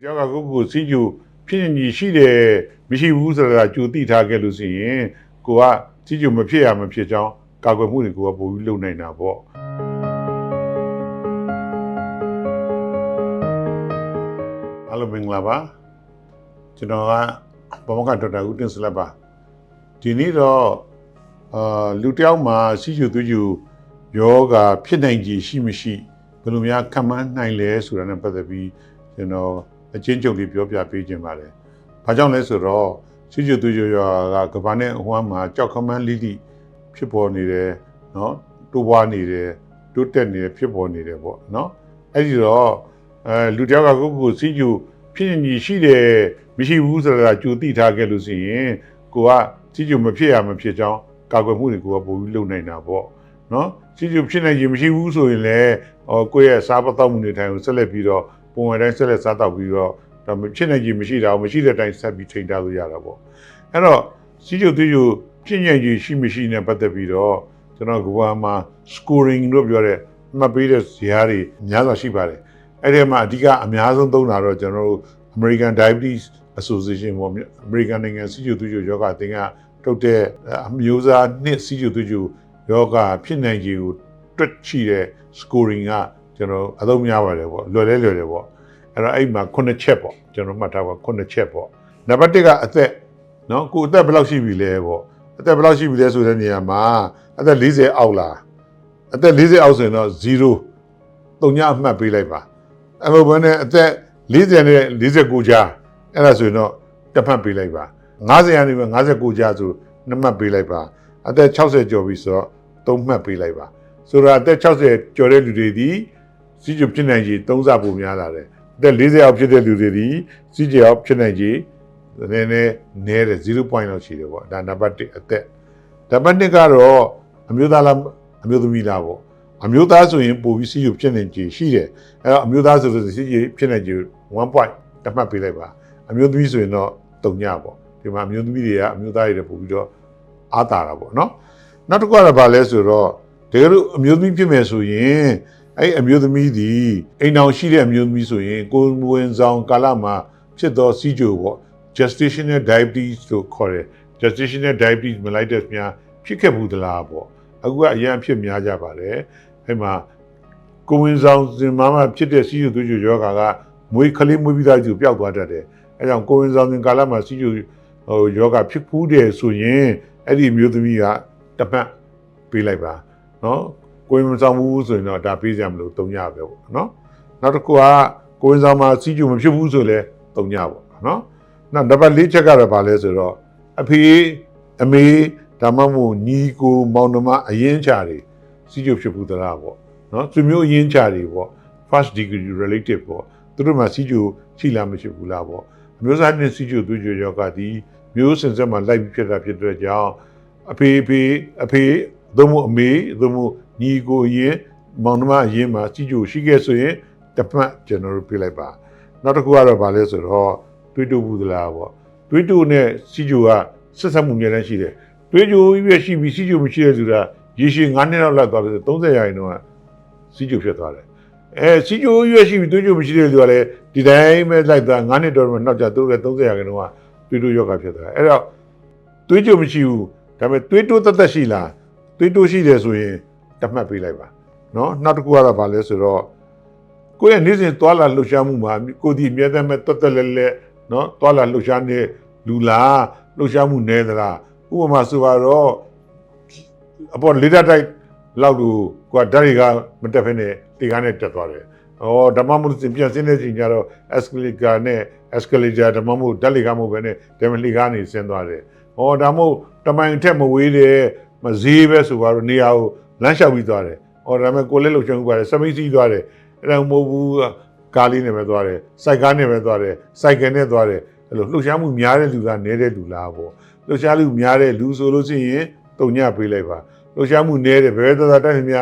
တယောက်ကကိုယ့်ကိုယ်စီးကျူဖြစ်ရင်ကြီးရှိတယ်မရှိဘူးဆိုတာကြိုသိထားခဲ့လို့ရှိရင်ကိုကစီးကျူမဖြစ်ရမဖြစ်ကြောင်းကာကွယ်မှုတွေကိုကပို့ပြီးလုပ်နိုင်တာပေါ့အားလုံးမင်္ဂလာပါကျွန်တော်ကဘမကဒေါက်တာဦးတင်စလက်ပါဒီနေ့တော့အာလူတစ်ယောက်မှာစီးကျူသွေးကျူယောဂဖြစ်နိုင်ကြီးရှိမရှိဘယ်လိုများခံမှန်းနိုင်လဲဆိုတာနဲ့ပတ်သက်ပြီးကျွန်တော် အချင်းချုပ်လေးပြောပြပေးခြင်းပါတယ်။ဘာကြောင့်လဲဆိုတော့ချွချွသူရွာကကဘာနဲ့အဝမ်းမှာကြောက်ခမန်းလိလိဖြစ်ပေါ်နေတယ်နော်တိုးပွားနေတယ်တိုးတက်နေတယ်ဖြစ်ပေါ်နေတယ်ပေါ့နော်အဲ့ဒီတော့အဲလူတယောက်ကကိုယ့်ကိုယ်စီးကျူဖြစ်ရင်ကြီးရှိတယ်မရှိဘူးဆိုတာကြိုသိထားခဲ့လို့ရှိရင်ကိုကစီးကျူမဖြစ်ရမဖြစ်ကြောင်းကာကွယ်မှုတွေကိုကပို့ပြီးလုပ်နိုင်တာပေါ့နော်စီးကျူဖြစ်နိုင်ရင်မရှိဘူးဆိုရင်လည်းဟောကိုယ့်ရဲ့စားပတ်သောက်မှုတွေထိုင်ကိုဆက်လက်ပြီးတော့ ပုံဝယ်တိုင်းဆက်လက်စားတော့ပြီးတော့ဒါမဖြစ်နိုင်ကြီးမရှိတာကိုမရှိတဲ့အတိုင်းဆက်ပြီးချိန်ထားလို့ရတာပေါ့အဲ့တော့စီးကျုပ်သွေးကျုပ်ဖြစ်ညံ့ကြီးရှိမရှိနဲ့ပတ်သက်ပြီးတော့ကျွန်တော်ကဘာမှာ scoring လို့ပြောတဲ့မှတ်ပေးတဲ့ဇာတ်တွေအများစွာရှိပါတယ်အဲ့ဒီမှာအဓိကအများဆုံးသုံးတာတော့ကျွန်တော်တို့ American Diabetes Association ပေါ့ American နိုင်ငံစီးကျုပ်သွေးကျုပ်ယောဂအသင်းကထုတ်တဲ့အမျိုးအစားနှစ်စီးကျုပ်သွေးကျုပ်ယောဂဖြစ်နိုင်ကြီးကိုတွက်ချိတဲ့ scoring ကကျွန်တော်အသုံးများပါတယ်ပေါ့လွယ်လဲလွယ်တယ်ပေါ့ အဲ့တော့အဲ့မှာ9ချက်ပေါ့ကျွန်တော်မှတ်ထားပါ9ချက်ပေါ့နံပါတ်1ကအသက်နော်ကိုအသက်ဘယ်လောက်ရှိပြီလဲပေါ့အသက်ဘယ်လောက်ရှိပြီလဲဆိုတဲ့နေရာမှာအသက်40အောက်လားအသက်40အောက်ဆိုရင်တော့0တုံညအမှတ်ပေးလိုက်ပါအဲ့လိုပဲနဲ့အသက်40နဲ့49ကြားအဲ့ဒါဆိုရင်တော့တစ်မှတ်ပေးလိုက်ပါ90ရာနေပဲ59ကြားဆိုနှစ်မှတ်ပေးလိုက်ပါအသက်60ကျော်ပြီဆိုတော့သုံးမှတ်ပေးလိုက်ပါဆိုတော့အသက်60ကျော်တဲ့လူတွေဒီစီးကျဖြစ်နိုင်ကြီးသုံးဆပိုများလာတယ် အသက်40အောက်ဖြစ်တဲ့လူတွေဒီစီးကျအောက်ဖြစ်နိုင်ကြီးနည်းနည်းနည်းတယ်0 point လောက်ရှိတယ်ပေါ့ဒါနံပါတ်1အသက်နံပါတ်2ကတော့အမျိုးသားလားအမျိုးသမီးလားပေါ့အမျိုးသားဆိုရင်ပိုပြီးစီးကျဖြစ်နိုင်ကြီးရှိတယ်အဲ့တော့အမျိုးသားဆိုလို့စီးကျဖြစ်နိုင်ကြီး1 point တတ်မှတ်ပေးလိုက်ပါအမျိုးသမီးဆိုရင်တော့တုံညပေါ့ဒီမှာအမျိုးသမီးတွေကအမျိုးသားတွေပို့ပြီးတော့အားတာတာပေါ့နော်နောက်တစ်ခုကတော့ဗာလဲဆိုတော့တကယ်လို့အမျိုးသမီးဖြစ်မယ်ဆိုရင် အဲ့အမျိုးသမီးဒီအိမ်အောင်ရှိတဲ့အမျိုးသမီးဆိုရင်ကိုယ်ဝင်ဆောင်ကာလမှာဖြစ်သောစီးကြိုပေါ့ gestational diabetes လို့ခေါ်တယ် gestational diabetes mellitus များဖြစ်ခဲ့ဘူးသလားပေါ့အခုကအရင်ဖြစ်များကြပါတယ်အဲ့မှာကိုယ်ဝင်ဆောင်စင်မားမှာဖြစ်တဲ့စီးကြိုသွေးကြိုယောဂါကမွေးကလေးမွေးပြီးသားကြိုပျောက်သွားတတ်တယ်အဲကြောင့်ကိုယ်ဝင်ဆောင်စင်ကာလမှာစီးကြိုဟိုယောဂါဖြစ်ဖူးတယ်ဆိုရင်အဲ့ဒီအမျိုးသမီးကတပတ်ပေးလိုက်ပါနော် ကိုယ်ဝင်ဆောင်မှုဆိုရင်တော့ဒါပေးစရာမလို၃ညပဲပေါ့နော်နောက်တစ်ခုကကိုယ်ဝင်ဆောင်မှာစီးကြိုမဖြစ်ဘူးဆိုလဲ၃ညပေါ့နော်နောက်နံပါတ်၄ချက်ကတော့ဗာလဲဆိုတော့အဖေအမေဒါမှမဟုတ်ညီကိုမောင်နှမအရင်ချာတွေစီးကြိုဖြစ်ဘူးသလားပေါ့နော်သူမျိုးအရင်ချာတွေပေါ့ first degree relative ပေါ့သူတို့မှာစီးကြိုရှိလားမရှိဘူးလားပေါ့အမျိုးသားနဲ့စီးကြိုသွေးကြိုယောဂဒီမျိုးစင်ဆက်မှာလိုက်ပြီးဖြစ်တာဖြစ်တဲ့ကြောင့်အဖေအဖေအဖေသို့မဟုတ်အမေသို့မဟုတ် ညီကိုအရင်မောင်နှမအရင်မှာစီးကြိုရှိခဲ့ဆိုရင်တပတ်ကျွန်တော်တို့ပြလိုက်ပါနောက်တစ်ခုကတော့ဗာလဲဆိုတော့တွေးတူဘူးသလားပေါ့တွေးတူနဲ့စီးကြိုကဆက်ဆက်မှုများတန်းရှိတယ်တွေးကြိုကြီးပဲရှိပြီးစီးကြိုမရှိတဲ့သူကရေရှည်9နှစ်လောက်လောက်သွားတယ်30ရာခိုင်နှုန်းကစီးကြိုဖြစ်သွားတယ်အဲစီဂျိုရွက်ရှိပြီးသွေးကြိုမရှိတဲ့လူကလည်းဒီတိုင်းပဲလိုက်သွား9နှစ်တော်မှနောက်ကျသူတို့လည်း30ရာခိုင်နှုန်းကသွေးတိုးယောဂဖြစ်သွားတယ်အဲ့တော့သွေးကြိုမရှိဘူးဒါပေမဲ့သွေးတိုးတက်တက်ရှိလားသွေးတိုးရှိတယ်ဆိုရင် တတ်မှတ်ပေးလိုက်ပါเนาะနောက်တစ်ခုကတော့ဗာလဲဆိုတော့ကိုယ့်ရဲ့နေ့စဉ်သွားလာလှုပ်ရှားမှုမှာကိုယ်ဒီအမြဲတမ်းပဲတက်တက်လဲလဲเนาะသွားလာလှုပ်ရှားနေလူလားလှုပ်ရှားမှုနည်းသလားဥပမာဆိုတော့အပေါ်လေဒါတိုက်လောက်လို့ကိုကဓာတ်တွေကမတက်ဖ ೇನೆ ဒီကားနဲ့တက်သွားတယ်။ဩဓမ္မမို့ပြန်စင်းတဲ့ချိန်ကျတော့ escalator နဲ့ escalator ဓမ္မမို့ဓာတ်လေကားမို့ပဲနဲ့ဓမ္မလေကားနေဆင်းသွားတယ်။ဩဒါမို့တမိုင်ထက်မဝေးတယ်မဈေးပဲဆိုတော့နေရာကို လမ်းလျှောက်ပြီးသွားတယ်။အော်ဒါပေမဲ့ကိုလည်းလှုပ်ရှားမှုပါတယ်စမိတ်စီးသွားတယ်။အဲ့ဒါမဟုတ်ဘူးကားလေးနဲ့ပဲသွားတယ်။စိုက်ကားနဲ့ပဲသွားတယ်။စိုက်ကယ်နဲ့သွားတယ်။အဲ့လိုလှုပ်ရှားမှုများတဲ့လူလားနည်းတဲ့လူလားပေါ့။လှုပ်ရှားမှုများတဲ့လူဆိုလို့ရှိရင်တုံညပေးလိုက်ပါ။လှုပ်ရှားမှုနည်းတယ်ဘယ်သာသာတိုက်မြ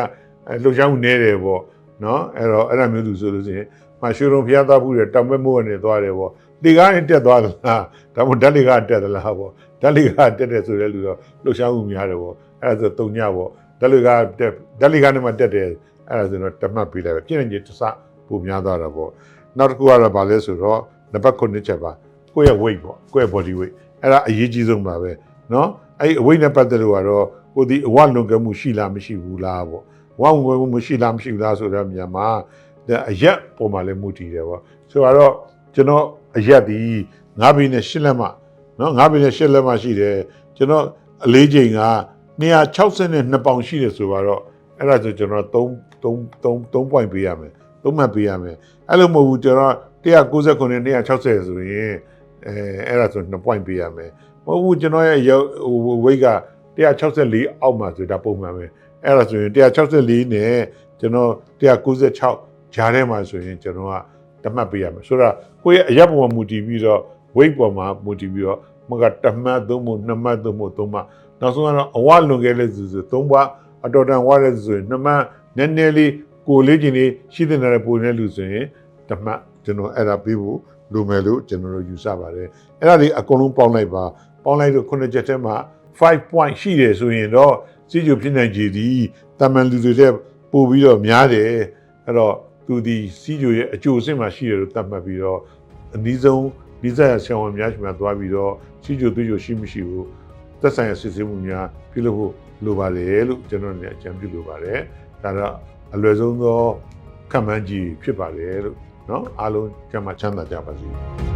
လှုပ်ရှားမှုနည်းတယ်ပေါ့။နော်အဲ့တော့အဲ့ဒါမျိုးလူဆိုလို့ရှိရင်မရှိုးရုံဖျားသားမှုတွေတောင်ပဲမိုးကနေသွားတယ်ပေါ့လေကားနဲ့တက်သွားသလားဒါမှမဟုတ်ဓာတ်လေကားတက်သလားပေါ့ဓာတ်လေကားတက်တယ်ဆိုတဲ့လူတော့လှုပ်ရှားမှုများတယ်ပေါ့အဲ့ဒါဆိုတုံညပေါ့ ဓာတ်လေကားတက်ဓာတ်လေကားနဲ့မှတက်တယ်အဲ့ဒါဆိုတော့တမတ်ပေးလိုက်ပဲပြည့်နေကြီးတစပိုများသွားတာပေါ့နောက်တစ်ခုကတော့ဗာလဲဆိုတော့န နံပါတ်9ချက်ပါကိုယ့်ရဲ့ weight ပေါ့ကိုယ့်ရဲ့ body weight အဲ့ဒါအရေးကြီးဆုံးပါပဲเนาะအဲ့ဒီ weight နဲ့ပတ်သက်လို့ကတော့ကိုဒီအဝလွန်ကဲမှုရှိလားမရှိဘူးလားပေါ့ဝဝဝမှုရှိလားမရှိဘူးလားဆိုတော့မြန်မာ ဒါအရက်ပုံမှာလည်းမူတည်တယ်ပေါ့ဆိုတော့ကျွန်တော်အရက်ဒီ9ဘီနဲ့10လက်မှနော်9ဘီနဲ့10လက်မှရှိတယ်ကျွန်တော်အလေးချိန်က 262ပေါင်ရှိတယ်ဆိုတော့အဲ့ဒါဆိုကျွန်တော်3 3 3 3 point ပေးရမယ်3မှတ်ပေးရမယ်အဲ့လိုမဟုတ်ဘူးကျွန်တော်169နဲ့260ဆိုရင်အဲအဲ့ဒါဆို2 point ပေးရမယ်မဟုတ်ဘူးကျွန်တော်ရဲ့ရုပ်ဟို weight က164အောက်မှာဆိုဒါပုံမှန်ပဲအဲ့ဒါဆိုရင်164နဲ့ကျွန်တော်196ဂျားထဲမှာဆိုရင်ကျွန်တော်ကတမှတ်ပေးရမယ်ဆိုတော့ကိုယ့်ရဲ့အရက်ပေါ်မှာမူတည်ပြီးတော့ weight ပေါ်မှာမူတည်ပြီးတော့မကတမှတ်သုံးဖို့နှစ်မှတ်သုံးဖို့သုံးမှတ် နောက်ဆုံးကတော့အဝလွန်ခဲ့တဲ့ဆိုဆိုသုံးပါအတော်တန်ဝါတဲ့ဆိုရင်နှစ်မှတ်နည်းနည်းလေးကိုယ်လေးချင်းလေးရှိတဲ့နေတဲ့ပုံနဲ့လူဆိုရင်တမှတ်ကျွန်တော်အဲ့ဒါပေးဖို့လိုမယ်လို့ကျွန်တော်တို့ယူဆပါတယ်အဲ့ဒါလေးအကုန်လုံးပေါင်းလိုက်ပါပေါင်းလိုက်တော့ခုနှစ်ချက်ထဲမှာ5 point ရှိတယ်ဆိုရင်တော့စီဂျူဖြစ်နိုင်ကြည်ဒီတာမန်လူတွေတဲ့ပို့ပြီးတော့များတယ်အဲ့တော့သူဒီစီဂျူရဲ့အကျိုးအဆင့်မှာရှိတယ်လို့သတ်မှတ်ပြီးတော့အနည်းဆုံးဒီဇက်ဆရာဝန်များရှိမှသွားပြီးတော့စီဂျူသွေးကြိုရှိမရှိဘူး သက်ဆိုင်ရာစစ်ဆေးမှုများပြုလုပ်ဖို့လိုပါတယ်လို့ကျွန်တော်လည်းအကြံပြုလိုပါတယ်။ဒါတော့အလွယ်ဆုံးသောခံမှန်းကြီးဖြစ်ပါတယ်လို့နော်အားလုံးကျမ်းမှချမ်းသာကြပါစေ။